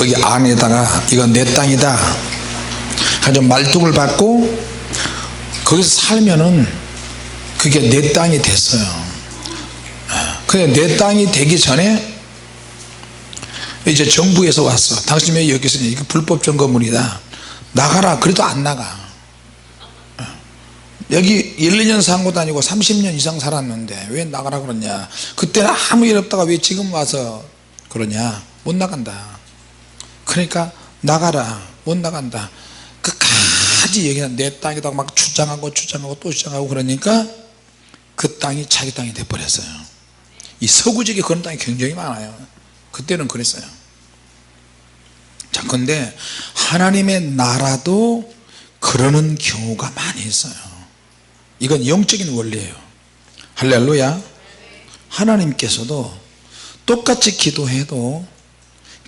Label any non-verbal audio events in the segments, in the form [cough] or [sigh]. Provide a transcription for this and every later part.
거기 안에다가 이건 내 땅이다. 가지고 말뚝을 받고 거기서 살면은 그게 내 땅이 됐어요. 근데 내 땅이 되기 전에 이제 정부에서 왔어. 당신 왜 여기서 이거 불법 점거물이다. 나가라. 그래도 안 나가. 여기 1, 2년 산 것도 아니고 30년 이상 살았는데 왜 나가라 그러냐. 그때는 아무 일 없다가 왜 지금 와서 그러냐. 못 나간다 그러니까 나가라 못 나간다. 끝까지 여기는 내 땅이다 막 주장하고 주장하고 또 주장하고 그러니까 그 땅이 자기 땅이 돼버렸어요. 이 서구 지역에 그런 땅이 굉장히 많아요. 그때는 그랬어요. 자 근데 하나님의 나라도 그러는 경우가 많이 있어요. 이건 영적인 원리예요. 할렐루야. 하나님께서도 똑같이 기도해도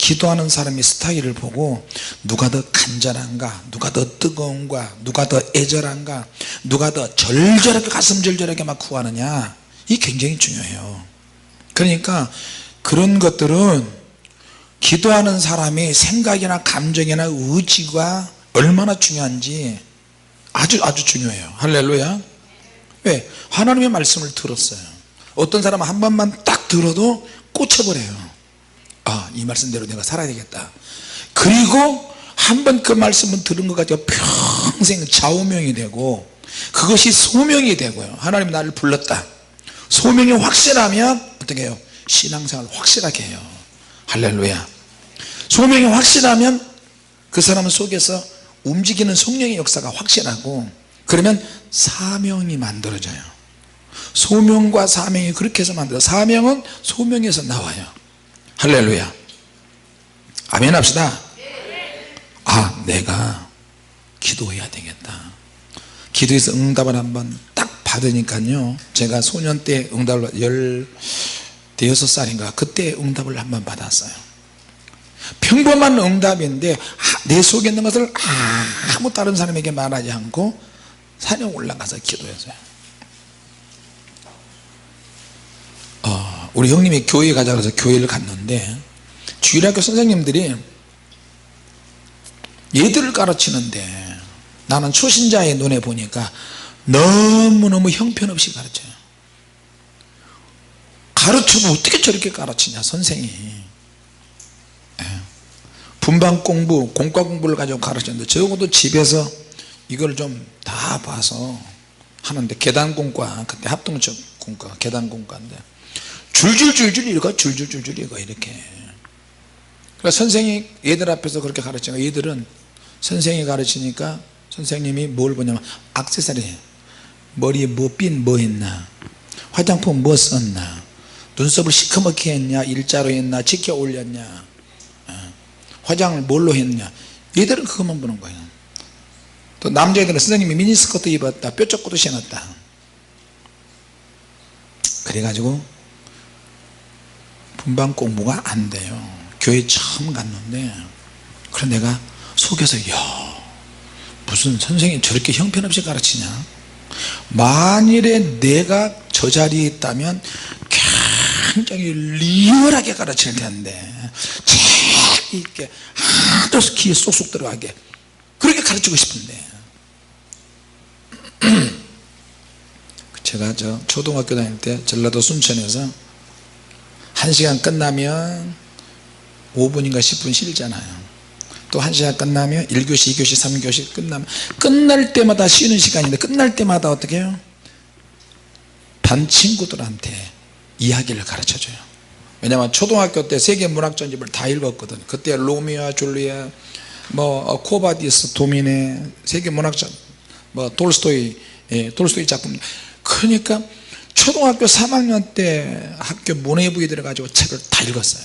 기도하는 사람의 스타일을 보고 누가 더 간절한가 누가 더 뜨거운가 누가 더 애절한가 누가 더 절절하게 가슴 절절하게 막 구하느냐. 이 굉장히 중요해요. 그러니까 그런 것들은 기도하는 사람의 생각이나 감정이나 의지가 얼마나 중요한지 아주 아주 중요해요. 할렐루야. 왜? 하나님의 말씀을 들었어요. 어떤 사람은 한 번만 딱 들어도 꽂혀버려요 아 이 말씀대로 내가 살아야 되겠다. 그리고 한 번 그 말씀을 들은 것 가지고 평생 좌우명이 되고 그것이 소명이 되고요. 하나님 나를 불렀다. 소명이 확실하면 어떻게 해요? 신앙생활 확실하게 해요. 할렐루야. 소명이 확실하면 그 사람 속에서 움직이는 성령의 역사가 확실하고 그러면 사명이 만들어져요. 소명과 사명이 그렇게 해서 만들어 사명은 소명에서 나와요 할렐루야. 아멘 합시다. 아 내가 기도해야 되겠다. 기도해서 응답을 한번 딱 받으니까요. 제가 소년 때 응답을 열 대여섯 살인가 그때 응답을 한번 받았어요. 평범한 응답인데 내 속에 있는 것을 아무 다른 사람에게 말하지 않고 산에 올라가서 기도했어요 우리 형님이 교회 가자 그래서 교회를 갔는데 주일학교 선생님들이 얘들을 가르치는데 나는 초신자의 눈에 보니까 너무너무 형편없이 가르쳐요 가르쳐도 어떻게 저렇게 가르치냐 선생이 예. 분반 공부 공과 공부를 가지고 가르쳤는데 적어도 집에서 이걸 좀 다 봐서 하는데 계단 공과 그때 합동적 공과 계단 공과인데 줄줄줄줄 읽어 줄줄줄줄 읽어 이렇게. 그러니까 선생이 얘들 앞에서 그렇게 가르치니까 얘들은 선생이 가르치니까 선생님이 뭘 보냐면 악세사리. 머리에 뭐핀뭐 했나? 화장품 뭐 썼나? 눈썹을 시커멓게 했냐? 일자로 했나? 지켜 올렸냐? 어. 화장을 뭘로 했냐? 얘들은 그것만 보는 거예요 또 남자애들은 선생님이 미니스커트 입었다 뾰족구도 신었다. 그래가지고 분반 공부가 안 돼요. 교회 처음 갔는데 그래 내가 속에서 야 무슨 선생님 저렇게 형편없이 가르치냐? 만일에 내가 저 자리에 있다면 굉장히 리얼하게 가르칠 텐데 책 있게 하도 귀에 쏙쏙 들어가게 그렇게 가르치고 싶은데. [clears throat] 제가 저 초등학교 다닐 때 전라도 순천에서 한 시간 끝나면 5분인가 10분 쉬잖아요. 또한 시간 끝나면 1교시 2교시 3교시 끝나면 끝날 때마다 쉬는 시간인데 끝날 때마다 어떻게 해요? 반 친구들한테 이야기를 가르쳐 줘요. 왜냐하면 초등학교 때 세계 문학 전집을 다 읽었거든. 그때 로미오와 줄리아 뭐 코바디스 도미네 세계 문학전 뭐 돌스토이 예, 돌스토이 작품. 그러니까 초등학교 3학년 때 학교 문예부에 들어가지고 책을 다 읽었어요.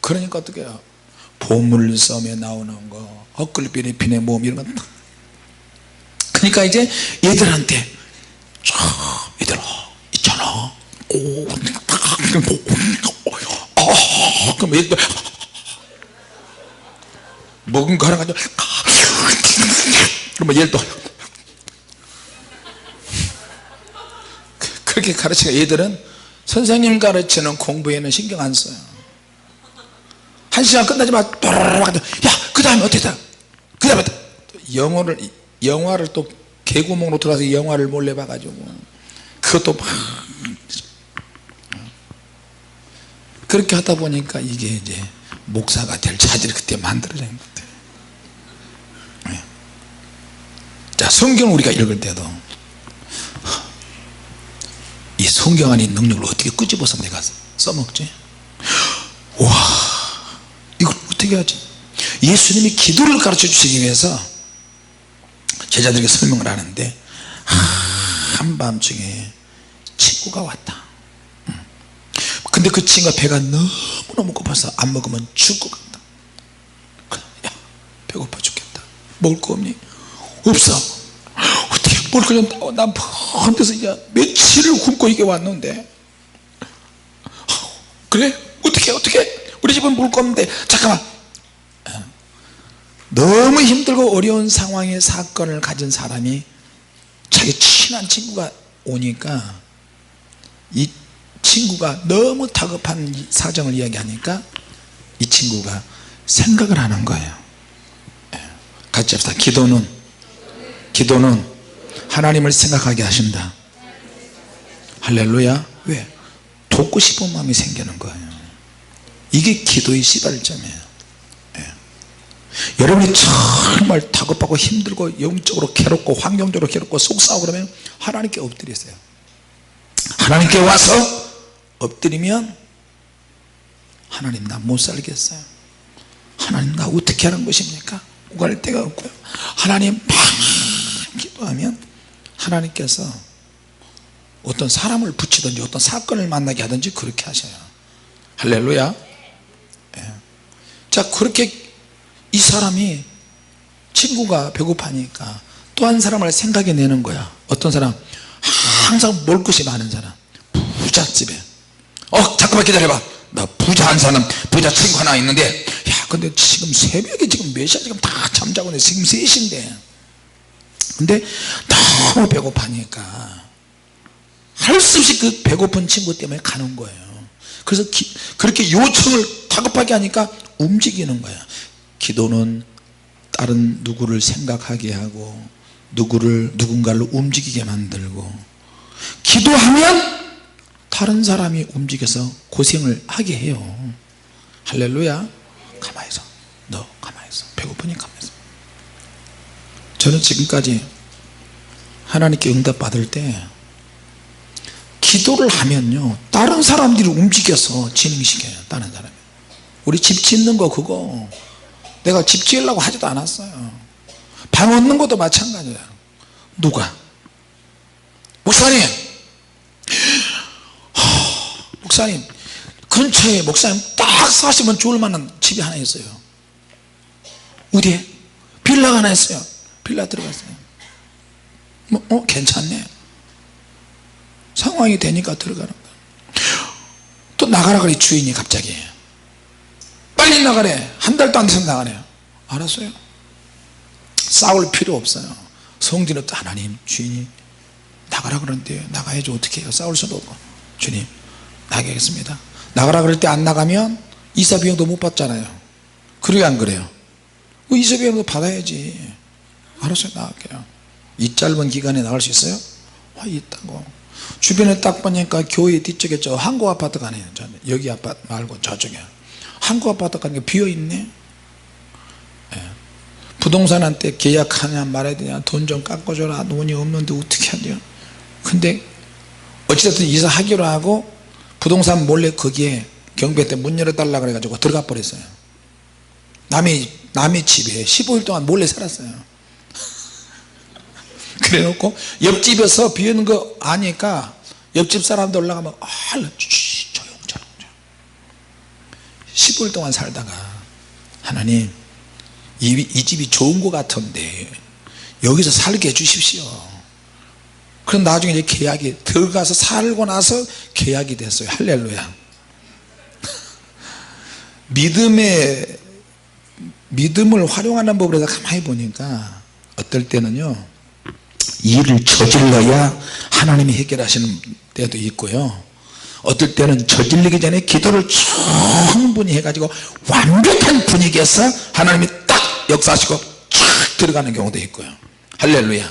그러니까 어떻게 해요? 보물섬에 나오는 거 헛글비리핀의 몸 이런 거 그러니까 이제 얘들한테 저 얘들아 있잖아. 오, 어, 그럼 얘들 먹은 거 하나 가지고 그러면 얘를 또 그렇게 가르치가 얘들은 선생님 가르치는 공부에는 신경 안 써요 한 시간 또라락 야그 다음에 어땠다 그 다음에 영어를 영화를 또 개구멍으로 들어가서 영화를 몰래 봐가지고 그것도 막 그렇게 하다 보니까 이게 이제 목사가 될 자질이 그때 만들어진 것 같아요 네. 자 성경을 우리가 읽을 때도 이 성경 안에 능력을 어떻게 끄집어서 내가 써먹지? 와 이걸 어떻게 하지? 예수님이 기도를 가르쳐 주시기 위해서 제자들에게 설명을 하는데 한밤중에 친구가 왔다. 음. 근데 그 친구가 배가 너무너무 고파서 안 먹으면 죽을 것 같다. 야 배고파 죽겠다. 먹을 거 없니? 없어 어떻게 먹을 거냐 난 먼데서 이제 며칠을 굶고 이게 왔는데. 그래? 어떻게 어떻게? 우리 집은 거 없는데. 잠깐만. 너무 힘들고 어려운 상황의 사건을 가진 사람이 자기 친한 친구가 오니까 이 친구가 너무 다급한 이 사정을 이야기하니까 이 친구가 생각을 하는 거예요. 예. 같이 합시다. 기도는 기도는 하나님을 생각하게 하신다. 할렐루야. 왜? 돕고 싶은 마음이 생기는 거예요. 이게 기도의 시발점이에요. 예. 여러분이 정말 다급하고 힘들고 영적으로 괴롭고 환경적으로 괴롭고 속상하고 그러면 하나님께 엎드리세요. 하나님께 와서 엎드리면 하나님 나 못 살겠어요. 하나님 나 어떻게 하는 것입니까? 오갈 데가 없고요. 하나님 막 기도하면 하나님께서 어떤 사람을 붙이든지 어떤 사건을 만나게 하든지 그렇게 하셔요. 할렐루야. 예. 자 그렇게 이 사람이 친구가 배고파니까 또 한 사람을 생각해 내는 거야. 어떤 사람? 항상 먹을 것이 많은 사람. 부잣집에. 어 잠깐만 기다려봐. 나 부자 한 사람 부자 친구 하나 있는데 야 근데 지금 새벽에 지금 몇 시야? 지금 다 잠자고 있네 지금 3시인데 근데 너무 배고파니까 할 수 없이 그 배고픈 친구 때문에 가는 거예요. 그래서 기, 그렇게 요청을 다급하게 하니까 움직이는 거야. 기도는 다른 누구를 생각하게 하고 누구를 누군가를 움직이게 만들고 기도하면 다른 사람이 움직여서 고생을 하게 해요. 할렐루야. 가만히 있어. 너 가만히 있어. 배고프니 가만히 있어 저는 지금까지 하나님께 응답 받을 때 기도를 하면요 다른 사람들이 움직여서 진행시켜요 다른 사람이. 우리 집 짓는 거 그거 내가 집 지으려고 하지도 않았어요. 방 얻는 것도 마찬가지야 누가? 목사님! 하, 목사님 근처에 목사님 딱 사시면 좋을 만한 집이 하나 있어요. 어디에? 빌라가 하나 있어요 빌라 들어갔어요. 뭐, 어 괜찮네. 상황이 되니까 들어가는 거야. 또 나가라 그래 주인이 갑자기. 빨리 나가래. 한 달도 안 돼서 나가래요 알았어요. 싸울 필요 없어요. 성질은 또 하나님 주인이 나가라 그러는데 나가야지 어떻게 해요? 싸울 수도 없고. 주님 나가겠습니다. 나가라 그럴 때 안 나가면 이사 비용도 못 받잖아요. 그래요 안 그래요? 그 이사 비용도 받아야지 알았어요 나갈게요. 이 짧은 기간에 나갈 수 있어요? 아 있다고. 주변에 딱 보니까 교회 뒤쪽에 저 한국 아파트 가네요. 여기 아파트 말고 저쪽에. 한국 아파트 게 비어있네? 예. 부동산한테 계약하냐 말아야 되냐 돈 좀 깎아줘라. 돈이 없는데 어떻게 하냐 근데 어찌됐든 이사하기로 하고 부동산 몰래 거기에 경비 때 문 열어달라 그래가지고 들어가 버렸어요. 남의 남의 집에 15일 동안 몰래 살았어요 그래 놓고 옆집에서 비 오는 거 아니까 옆집 사람들 올라가면 아 조용 조용 조용. 15일 동안 살다가 하나님 이, 이 집이 좋은 것 같은데 여기서 살게 해주십시오. 그럼 나중에 이제 계약이 들어가서 살고 나서 계약이 됐어요. 할렐루야. [laughs] 믿음의 믿음을 활용하는 해서 가만히 보니까 어떨 때는요 일을 저질러야 하나님이 해결하시는 때도 있고요. 어떨 때는 저질리기 전에 기도를 충분히 해가지고 완벽한 분위기에서 하나님이 딱 역사하시고 쫙 들어가는 경우도 있고요. 할렐루야.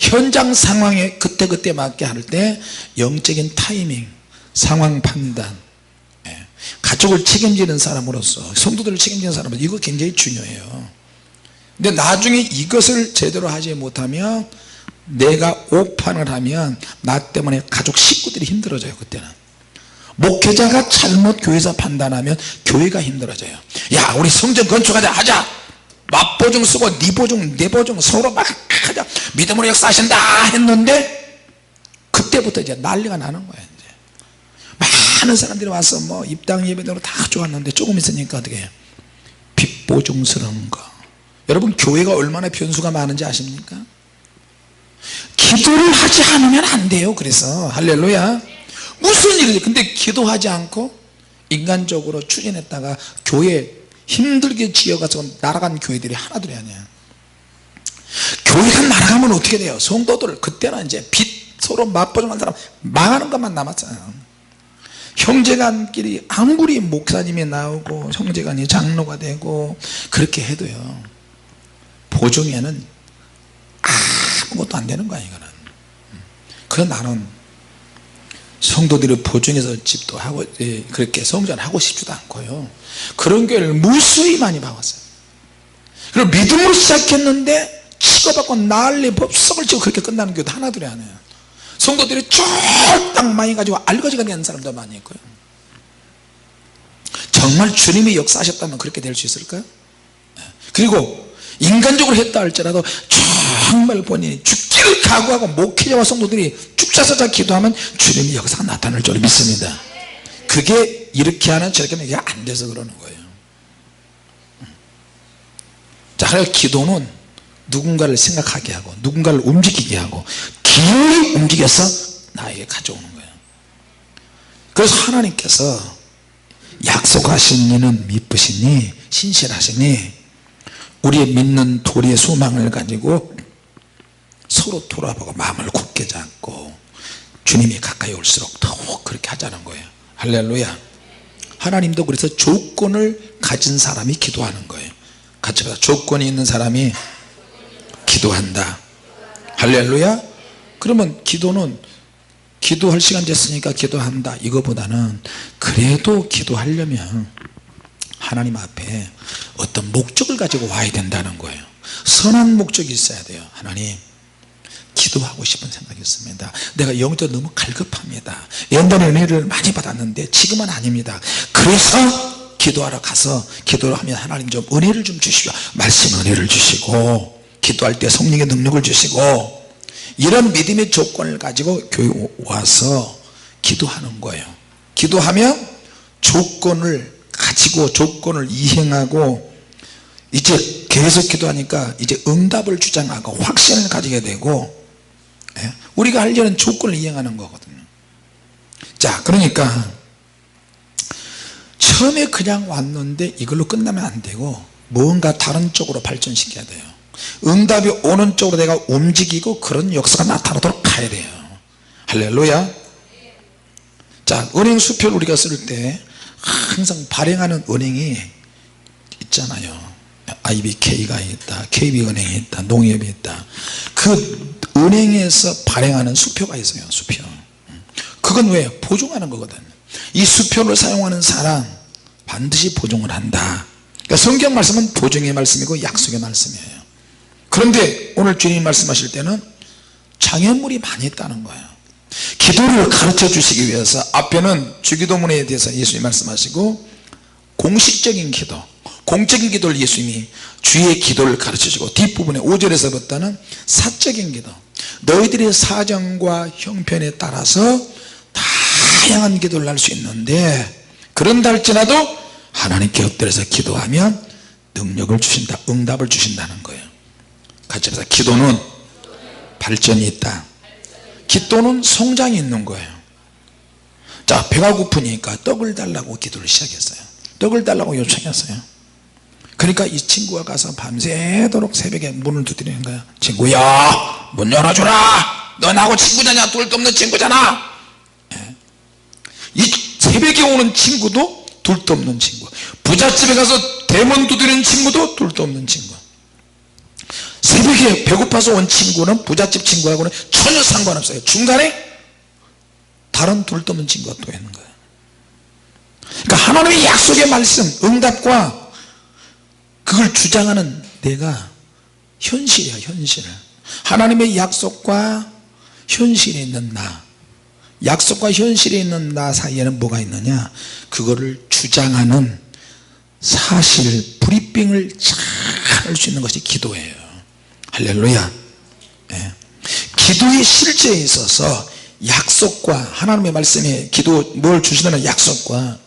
현장 상황에 그때그때 맞게 할 때 영적인 타이밍 상황 판단 예. 가족을 책임지는 사람으로서 성도들을 책임지는 사람으로서 이거 굉장히 중요해요. 근데 나중에 이것을 제대로 하지 못하면 내가 오판을 하면 나 때문에 가족 식구들이 힘들어져요 그때는. 목회자가 잘못 교회에서 판단하면 교회가 힘들어져요. 야 우리 성전 건축하자 하자! 맞보증 쓰고 네 보증 내 보증 서로 막 하자. 믿음으로 역사하신다 했는데 그때부터 이제 난리가 나는 거예요 이제. 많은 사람들이 와서 뭐 입당 예배대로 다 좋았는데 조금 있으니까 어떻게 해요? 빚보증스러운 거. 여러분 교회가 얼마나 변수가 많은지 아십니까 기도를 하지 않으면 안 돼요 그래서. 할렐루야. 무슨 일이지 근데 기도하지 않고 인간적으로 추진했다가 교회 힘들게 지어가서 날아간 교회들이 하나둘이 아니야. 교회가 날아가면 어떻게 돼요? 성도들 그때는 이제 빚 서로 맞보증한 사람 망하는 것만 남았잖아요. 형제간끼리 아무리 목사님이 나오고 형제간이 장로가 되고 그렇게 해도요. 보증에는 아무것도 안 되는 거야 이거는. 그래서 나는 성도들이 보증해서 집도 하고 예, 그렇게 성전하고 싶지도 않고요. 그런 교회를 무수히 많이 봐왔어요. 그리고 믿음으로 시작했는데 치고받고 난리 법석을 치고 그렇게 끝나는 교회도 하나둘이 안 해요. 성도들이 쫄딱 많이 가지고 알거지가 되는 사람도 많이 있고요. 정말 주님이 역사하셨다면 그렇게 될 수 있을까요? 예. 그리고 인간적으로 했다 할지라도 정말 본인이 죽기를 각오하고 목회자와 성도들이 죽자서자 기도하면 주님이 역사가 나타날 줄 믿습니다. 그게 이렇게 하는 저렇게 하는 이게 안 돼서 그러는 거예요. 자 그래서 기도는 누군가를 생각하게 하고 누군가를 움직이게 하고 기운이 움직여서 나에게 가져오는 거예요. 그래서 하나님께서 약속하신 이는 미쁘시니 신실하시니 우리의 믿는 도리의 소망을 가지고 서로 돌아보고 마음을 굳게 잡고 주님이 가까이 올수록 더욱 그렇게 하자는 거예요. 할렐루야. 하나님도 그래서 조건을 가진 사람이 기도하는 거예요. 같이 보자 조건이 있는 사람이 기도한다. 할렐루야. 그러면 기도는 기도할 시간 됐으니까 기도한다. 이거보다는 그래도 기도하려면 하나님 앞에 어떤 목적을 가지고 와야 된다는 거예요. 선한 목적이 있어야 돼요. 하나님 기도하고 싶은 생각이 있습니다. 내가 영적으로 너무 갈급합니다. 옛날에 은혜를 많이 받았는데 지금은 아닙니다. 그래서 기도하러 가서 기도를 하면 하나님 좀 은혜를 좀 주시오. 말씀 은혜를 주시고 기도할 때 성령의 능력을 주시고 이런 믿음의 조건을 가지고 교회 와서 기도하는 거예요. 기도하면 조건을 가지고 조건을 이행하고 이제 계속 기도하니까 이제 응답을 주장하고 확신을 가지게 되고 예? 우리가 하려는 조건을 이행하는 거거든요. 자 그러니까 처음에 그냥 왔는데 이걸로 끝나면 안 되고 뭔가 다른 쪽으로 발전시켜야 돼요. 응답이 오는 쪽으로 내가 움직이고 그런 역사가 나타나도록 가야 돼요. 할렐루야. 자 은행 수표를 우리가 쓸 때 항상 발행하는 은행이 있잖아요. IBK가 있다 KB은행이 있다 농협이 있다. 그 은행에서 발행하는 수표가 있어요 수표. 그건 왜? 보증하는 거거든. 이 수표를 사용하는 사람 반드시 보증을 한다. 그러니까 성경 말씀은 보증의 말씀이고 약속의 말씀이에요. 그런데 오늘 주님 말씀하실 때는 장애물이 많이 있다는 거예요 기도를 가르쳐 주시기 위해서 앞에는 주기도문에 대해서 예수님 말씀하시고 공식적인 기도 공적인 기도를 예수님이 주의 기도를 가르쳐 주고 뒷부분에 5절에서부터는 사적인 기도 너희들의 사정과 형편에 따라서 다양한 기도를 할 수 있는데 그런다 할지라도 하나님께 엎드려서 기도하면 능력을 주신다 응답을 주신다는 거예요. 같이 해서 기도는 발전이 있다 기도는 성장이 있는 거예요. 자 배가 고프니까 떡을 달라고 기도를 시작했어요. 떡을 달라고 요청했어요. 그러니까 이 친구가 가서 밤새도록 새벽에 문을 두드리는 거야. 친구야 문 열어주라. 너 나하고 친구잖아. 둘도 없는 친구잖아. 예. 이 오는 친구도 둘도 없는 친구. 부잣집에 가서 대문 두드리는 친구도 둘도 없는 친구 새벽에 배고파서 온 친구는 부잣집 친구하고는 전혀 상관없어요. 중간에 다른 둘도 없는 친구가 또 있는 거예요. 그러니까 하나님의 약속의 말씀 응답과 그걸 주장하는 내가 현실이야 현실 하나님의 약속과 현실에 있는 나 약속과 현실에 있는 나 사이에는 뭐가 있느냐? 그거를 주장하는 사실 브리핑을 잘 할 수 있는 것이 기도예요 할렐루야. 예. 기도의 실제에 있어서 약속과 하나님의 말씀에 기도 뭘 주시는 약속과.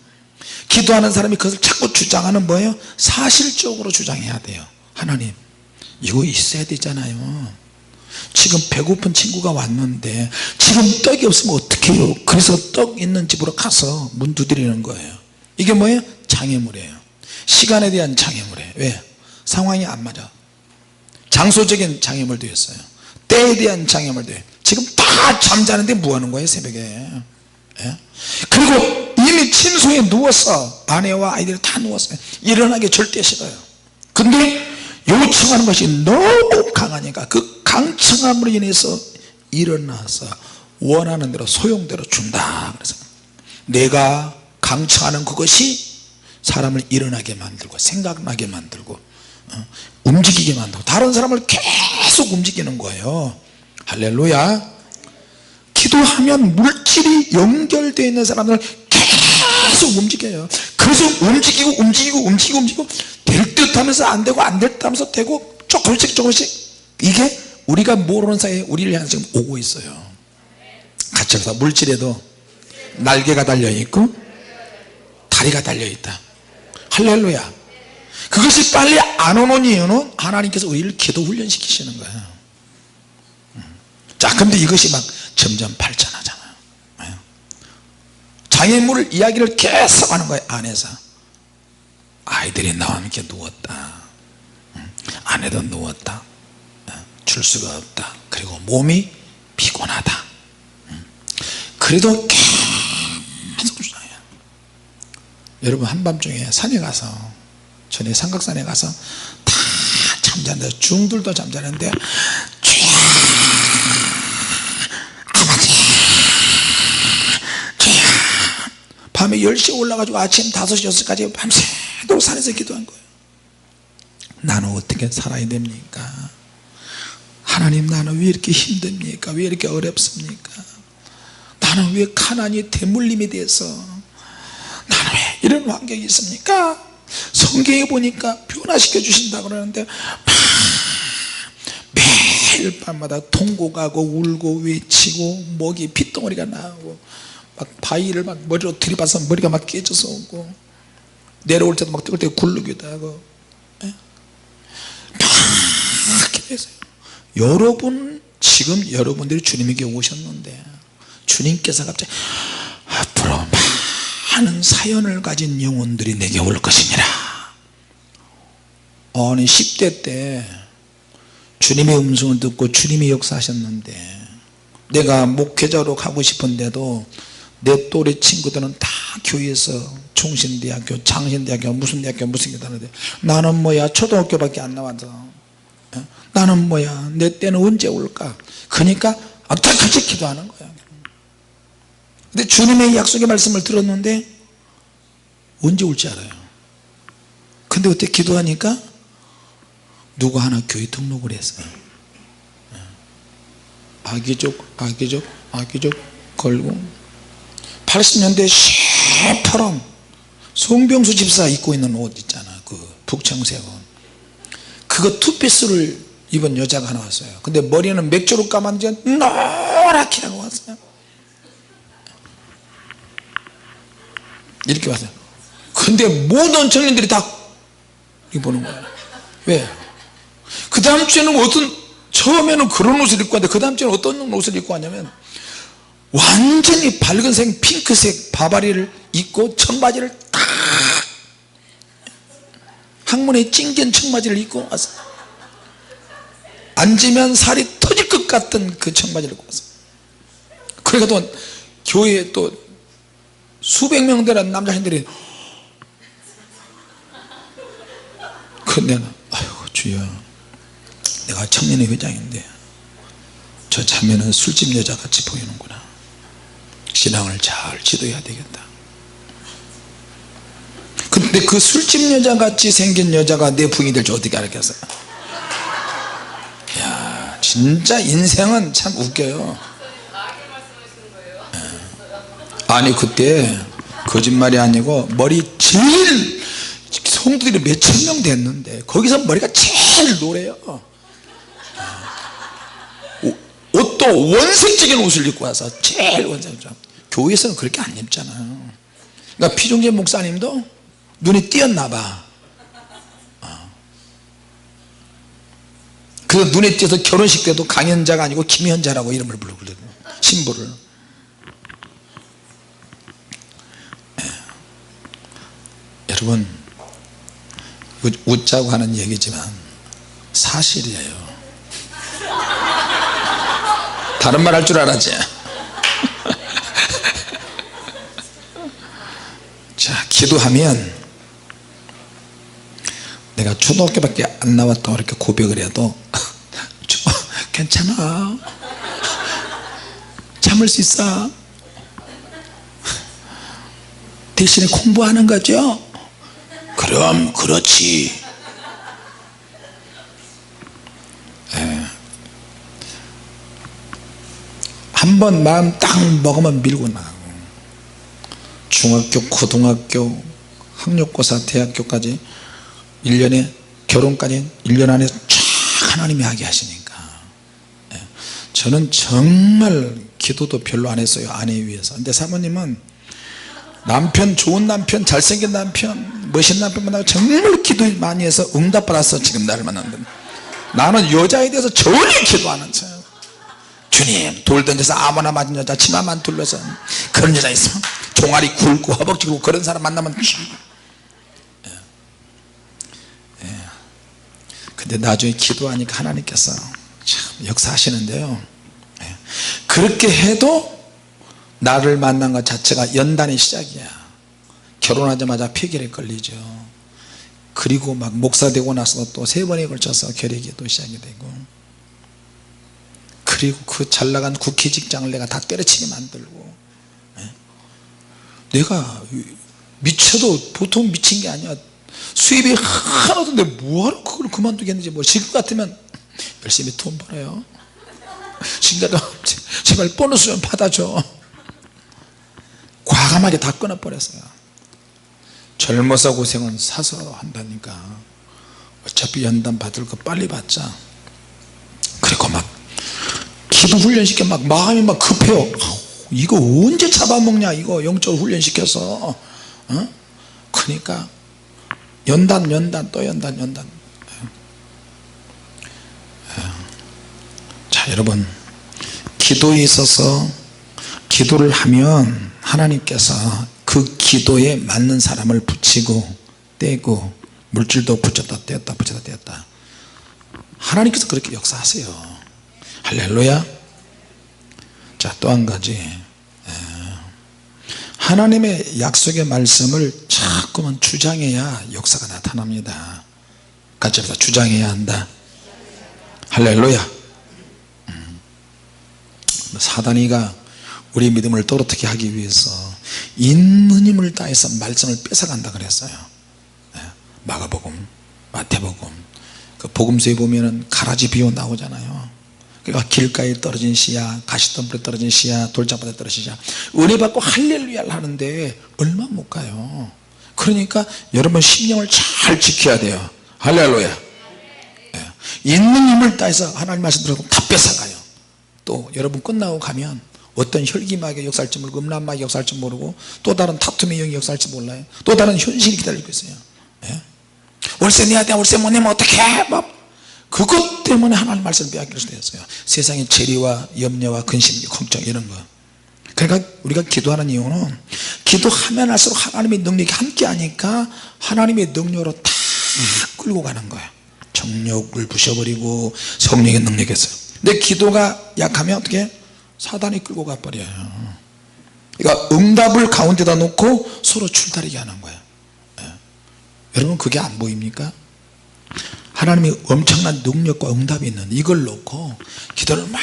기도하는 사람이 그것을 자꾸 주장하는 뭐예요? 사실적으로 주장해야 돼요. 하나님 이거 있어야 되잖아요. 지금 배고픈 친구가 왔는데 지금 떡이 없으면 어떡해요? 그래서 떡 있는 집으로 가서 문 두드리는 거예요. 이게 뭐예요? 장애물이에요. 시간에 대한 장애물이에요. 왜? 상황이 안 맞아 장소적인 장애물도 있어요. 때에 대한 장애물도 있어요 지금 다 잠자는데 뭐 하는 거예요 새벽에? 예? 그리고 이미 침소에 누워서 아내와 아이들이 다 누웠어요. 일어나기 절대 싫어요. 근데 요청하는 것이 너무 강하니까 그 강청함으로 인해서 일어나서 원하는 대로 소용대로 준다. 그래서 내가 강청하는 그것이 사람을 일어나게 만들고 생각나게 만들고 어, 움직이게 만들고 다른 사람을 계속 움직이는 거예요. 할렐루야. 기도하면 물질이 연결되어 있는 사람을 계속 움직여요. 그래서 움직이고 움직이고 움직이고 움직이고 될 듯 하면서 안 되고 안 하면서 되고 조금씩 조금씩 이게 우리가 모르는 사이에 우리를 향해서 지금 오고 있어요. 같이 해서 물질에도 날개가 달려있고 다리가 달려있다. 할렐루야 그것이 빨리 안 오는 이유는 하나님께서 우리를 기도 훈련시키시는 거예요 음. 자 근데 이것이 막 점점 발전하잖아요 예. 장애물 이야기를 계속 하는 거예요 안에서 아이들이 나와 함께 누웠다 음. 아내도 누웠다 예. 줄 수가 없다 그리고 몸이 피곤하다 음. 그래도 계속 여러분 한밤중에 산에 가서 전에 삼각산에 가서 다 잠자는데 중들도 잠자는데 밤에 10시에 올라가지고 아침 5시 6시까지 밤새도록 산에서 기도한 거예요. 나는 어떻게 살아야 됩니까? 하나님 나는 왜 이렇게 힘듭니까? 왜 이렇게 어렵습니까? 나는 왜 가난이 대물림이 돼서 나는 왜 이런 환경이 있습니까 성경에 보니까 변화시켜 주신다 그러는데 매일 밤마다 통곡하고 울고 외치고 목이 핏덩어리가 나오고 막 바위를 막 머리로 들이봐서 머리가 막 깨져서 오고 내려올 때도 막 뜨거울 때 굴르기도 하고 예? 막 기도했어요 여러분 지금 여러분들이 주님에게 오셨는데 주님께서 갑자기 앞으로 많은 사연을 가진 영혼들이 내게 올 것이니라. 아니 10대 때 주님의 음성을 듣고 주님이 역사하셨는데 내가 목회자로 가고 싶은데도 내 또래 친구들은 다 교회에서 총신대학교 장신대학교 무슨 대학교 무슨 대학교 다는데 나는 뭐야? 초등학교밖에 안 나와서. 어? 나는 뭐야? 내 때는 언제 올까? 그러니까 악착같이 기도하는 거야 근데 주님의 약속의 말씀을 들었는데 언제 올지 알아요. 근데 그때 기도하니까 누구 하나 교회 등록을 했어요. 아기족 아기족 아기족 걸고. 80년대 시퍼런 송병수 집사 입고 있는 옷 있잖아. 그옷 그거 투피스를 입은 여자가 하나 왔어요. 근데 머리는 맥주로 감았는데 노랗게 하고 왔어요 이렇게 왔어요. 근데 모든 청년들이 다 이렇게 보는 거예요. 왜? 그 다음 주에는 어떤 처음에는 그런 옷을 입고 왔는데 그 다음 주에는 어떤 옷을 입고 왔냐면 완전히 밝은색 핑크색 바바리를 입고 청바지를 딱 항문에 찡긴 청바지를 입고 왔어요. 앉으면 살이 터질 것 같던 그 청바지를 입고 왔어요. 그러니까 또 교회에 또 수백 명 되는 남자 신들이 근데 나는 아이고 주여. 내가 청년회 회장인데 저 자매는 술집 여자같이 보이는구나. 신앙을 잘 지도해야 되겠다. 근데 그 술집 여자같이 생긴 여자가 내 부인이 될 줄 어떻게 알았겠어요? 야 진짜 인생은 참 웃겨요. 예. 아니 그때 거짓말이 아니고 머리 제일 성도들이 몇 천 명 됐는데 거기서 머리가 제일 노래요. 오- 옷도 원색적인 옷을 입고 와서 제일 원색적. 교회에서는 그렇게 안 입잖아요 그러니까 피종재 목사님도 눈이 띄었나 봐. 어. 그래서 눈에 띄어서 결혼식 때도 강현자가 아니고 김현자라고 이름을 부르거든요 신부를 여러분 웃- 웃자고 하는 얘기지만 사실이에요. 다른 말 할 줄 알았지? [laughs] 자 기도하면 내가 초등학교밖에 안 나왔다고 이렇게 고백을 해도 [laughs] 저, 괜찮아. 참을 수 있어. 대신에 공부하는 거죠 그럼 그렇지. 한번 마음 딱 먹으면 밀고 나가고. 중학교 고등학교 학력고사 대학교까지 1년에 결혼까지 1년 안에 쫙 하나님이 하게 하시니까. 예. 저는 정말 기도도 별로 안 했어요 아내 위해서. 근데 사모님은 남편 좋은 남편 잘생긴 남편 멋있는 남편 만나고 정말 기도 많이 해서 응답 받아서 지금 나를 만났는데 나는 여자에 대해서 전혀 기도 안 했어요 주님 돌 던져서 아무나 맞은 여자 치마만 둘러서 그런 여자 있으면 종아리 굵고 허벅지 굵고 그런 사람 만나면 예. 예. 근데 나중에 기도하니까 하나님께서 참 역사하시는데요 예. 그렇게 해도 나를 만난 것 자체가 연단의 시작이야. 결혼하자마자 폐결에 걸리죠. 그리고 막 목사 되고 나서 또 세 번에 걸쳐서 결핵이 또 시작이 되고. 그리고 그 잘나간 국회 직장을 내가 다 때려치게 만들고. 예? 내가 미쳐도 보통 미친 게 아니야. 수입이 하나도 없는데 뭐하러 그걸 그만두겠는지 뭐 지금 같으면 열심히 돈 벌어요. [laughs] 신가가 제발 보너스 좀 받아줘 과감하게 다 끊어버렸어요. 젊어서 고생은 사서 한다니까. 어차피 연단 받을 거 빨리 받자. 그리고 막 기도 훈련시켜 막 마음이 막 급해요. 이거 언제 잡아먹냐 이거 영적 훈련시켜서. 어? 그러니까 연단 연단 또 연단 연단. 자 여러분. 기도에 있어서 기도를 하면 하나님께서 그 기도에 맞는 사람을 붙이고 떼고 물질도 붙였다 떼었다 붙였다 떼었다. 하나님께서 그렇게 역사하세요. 할렐루야. 자또 한 가지. 에, 하나님의 약속의 말씀을 자꾸만 주장해야 역사가 나타납니다. 같이 합시다. 주장해야 한다. 할렐루야. 음. 사단이가 우리 믿음을 떨어뜨게 하기 위해서 있는 힘을 다해서 말씀을 뺏어간다 그랬어요. 예, 마가복음 마태복음. 그 복음서에 보면은 가라지 비유 나오잖아요. 그러니까 길가에 떨어진 씨야 가시덤불에 떨어진 씨야 돌장바닥에 떨어진 씨야. 은혜 받고 할렐루야를 하는데 얼마 못 가요. 그러니까 여러분 심령을 잘 지켜야 돼요. 할렐루야. 예, 있는 힘을 다해서 하나님 말씀 들어도 다 뺏어가요. 또 여러분 끝나고 가면 어떤 혈기마귀의 역사할지 모르고 음란마귀의 역사할지 모르고 또 다른 타투의 영이 역사할지 몰라요. 또 다른 현실이 기다리고 있어요. 예? 월세 내야 돼 월세 못 내면 어떡해? 막 그것 때문에 하나님 말씀을 빼앗길 수도 있어요. 세상의 재리와 염려와 근심 걱정 이런 거. 그러니까 우리가 기도하는 이유는 기도하면 할수록 하나님의 능력이 함께 하니까 하나님의 능력으로 다 끌고 가는 거예요 정욕을 부셔버리고 성령의 능력에서. 근데 기도가 약하면 어떻게 사단이 끌고 가버려요. 그러니까 응답을 가운데다 놓고 서로 줄다리게 하는 거예요. 예. 여러분 그게 안 보입니까? 하나님이 엄청난 능력과 응답이 있는 이걸 놓고 기도를 막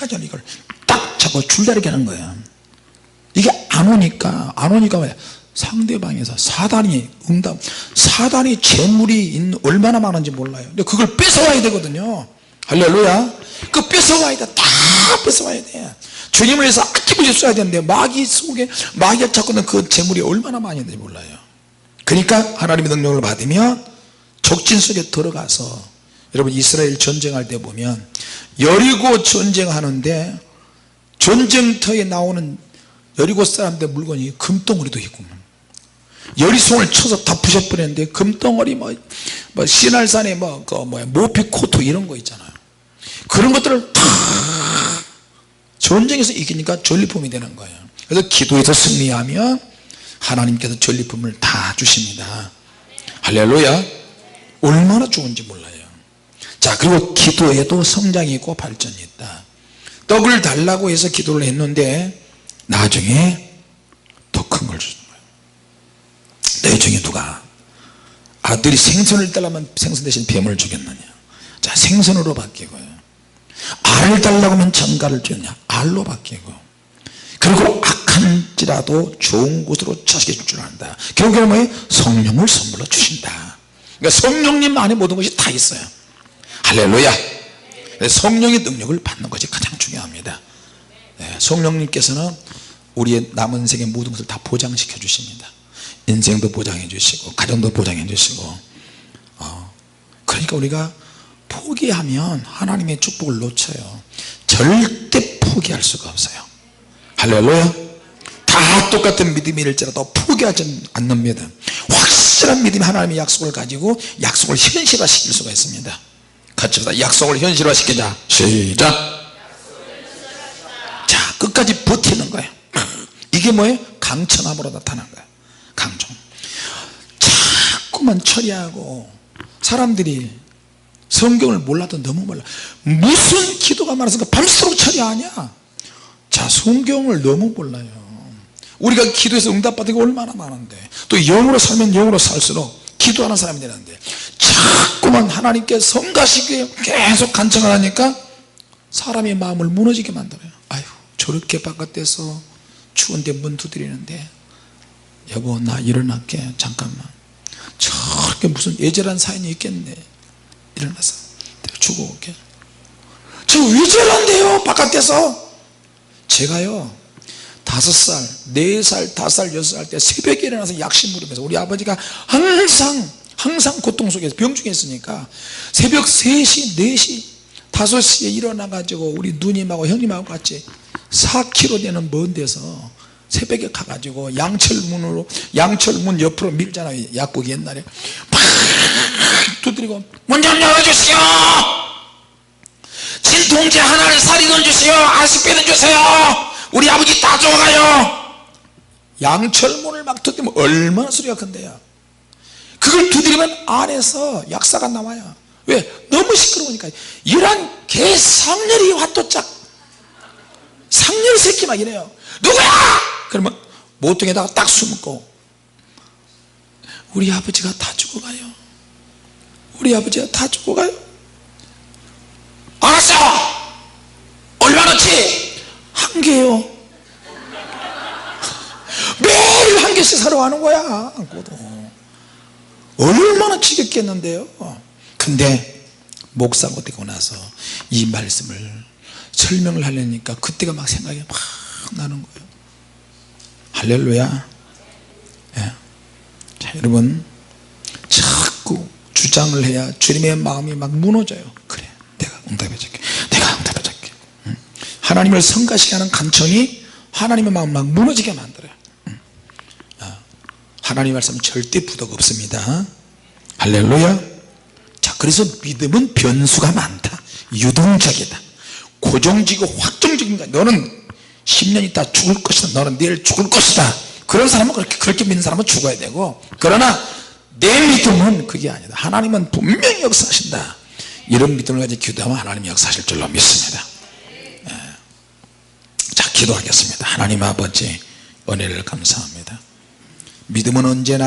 하자 이걸 딱 잡고 줄다리게 하는 거예요. 이게 안 오니까 안 오니까 왜 상대방에서 사단이 응답 사단이 재물이 얼마나 많은지 몰라요. 근데 그걸 뺏어와야 되거든요 할렐루야. 그 뺏어와야 돼다 뺏어와야 돼. 주님을 위해서 아낌없이 써야 되는데 마귀 속에 마귀가 찾고 있는 그 재물이 얼마나 많이 있는지 몰라요. 그러니까 하나님의 능력을 받으면 적진 속에 들어가서 여러분 이스라엘 전쟁할 때 보면 여리고 전쟁하는데 전쟁터에 나오는 여리고 사람들 물건이 금덩어리도 있고 여리송을 쳐서 다 부셔버렸는데 금덩어리 뭐, 뭐 신할산에 뭐, 그 뭐야, 모피 코트 이런 거 있잖아요. 그런 것들을 다 전쟁에서 이기니까 전리품이 되는 거예요. 그래서 기도에서 승리하면 하나님께서 전리품을 다 주십니다. 할렐루야. 얼마나 좋은지 몰라요. 자, 그리고 기도에도 성장이 있고 발전이 있다. 떡을 달라고 해서 기도를 했는데 나중에 더 큰 걸 주는 거예요. 내 중에 누가 아들이 생선을 달라면 생선 대신 뱀을 주겠느냐. 자, 생선으로 바뀌고요. 알을 달라고 하면 전가를 주느냐. 알로 바뀌고. 그리고 악한지라도 좋은 곳으로 자식이 줄줄 안다. 결국에는 뭐예요? 성령을 선물로 주신다. 그러니까 성령님 안에 모든 것이 다 있어요. 할렐루야. 성령의 능력을 받는 것이 가장 중요합니다. 네, 성령님께서는 우리의 남은 생의 모든 것을 다 보장시켜 주십니다. 인생도 보장해 주시고 가정도 보장해 주시고 어, 그러니까 우리가 포기하면 하나님의 축복을 놓쳐요. 절대 포기할 수가 없어요. 할렐루야. 다 똑같은 믿음일지라도 포기하지 않는 믿음 확실한 믿음이 하나님의 약속을 가지고 약속을 현실화 시킬 수가 있습니다 같이 보다 약속을 현실화 시키자 시작 자 끝까지 버티는 거예요 이게 뭐예요? 강천함으로 나타난 거예요 강청 자꾸만 처리하고 사람들이 성경을 몰라도 너무 몰라. 무슨 기도가 많아서 밤새도록 처리하냐 자 성경을 너무 몰라요. 우리가 기도해서 응답받은 게 얼마나 많은데. 또 영으로 살면 영으로 살수록 기도하는 사람이 되는데. 자꾸만 하나님께 성가시게 계속 간청을 하니까 사람의 마음을 무너지게 만들어요. 아유 저렇게 바깥에서 추운데 문 두드리는데 여보 나 일어날게. 잠깐만. 저렇게 무슨 애절한 사연이 있겠네 일어나서 내가 주고 올게. 저왜 저런데요 바깥에서. 제가요 다섯 살, 네 살, 다섯 살, 여섯 살 때 새벽에 일어나서 약신 부르면서 우리 아버지가 항상 항상 고통 속에서 병중에 있으니까 새벽 3시, 4시, 5시에 일어나 가지고 우리 누님하고 형님하고 같이 4km 되는 먼 데서 새벽에 가가지고 양철문으로 양철문 옆으로 밀잖아요. 약국이 옛날에. 막 두드리고 문 좀 열어주시오! 진통제 하나를 사리돈 주시오! 아스피린 주세요! 우리 아버지 다 죽어가요! 양철문을 막 두드리면 얼마나 소리가 큰데요. 그걸 두드리면 안에서 약사가 나와요. 왜? 너무 시끄러우니까. 이런 개상렬이 화또짝. 상렬 새끼 막 이래요. 누구야? 그러면 모퉁에다가 딱 숨고 우리 아버지가 다 죽어가요. 우리 아버지가 다 죽어가요. 알았어! 얼마나치? 한 개요. [laughs] 매일 한 개씩 사러 가는 거야. 고도. 얼마나 지겹겠는데요. 근데 목사가 되고 나서 이 말씀을 설명을 하려니까 그때가 막 생각이 막 나는 거예요 할렐루야. 예. 자 여러분 자꾸 주장을 해야 주님의 마음이 막 무너져요. 그래 내가 응답해 줄게. 내가 응답해 줄게. 응? 하나님을 성가시게 하는 간청이 하나님의 마음을 막 무너지게 만들어요. 응? 아, 하나님 말씀은 절대 부덕 없습니다. 할렐루야. 자 그래서 믿음은 변수가 많다. 유동적이다. 고정지고 확정적인 거야. 너는 10년 있다 죽을 것이다. 너는 내일 죽을 것이다. 그런 사람은 그렇게, 그렇게 믿는 사람은 죽어야 되고 그러나 내 믿음은 그게 아니다. 하나님은 분명히 역사하신다. 이런 믿음을 가지고 기도하면 하나님이 역사하실 줄로 믿습니다. 예. 자 기도하겠습니다. 하나님 아버지 은혜를 감사합니다. 믿음은 언제나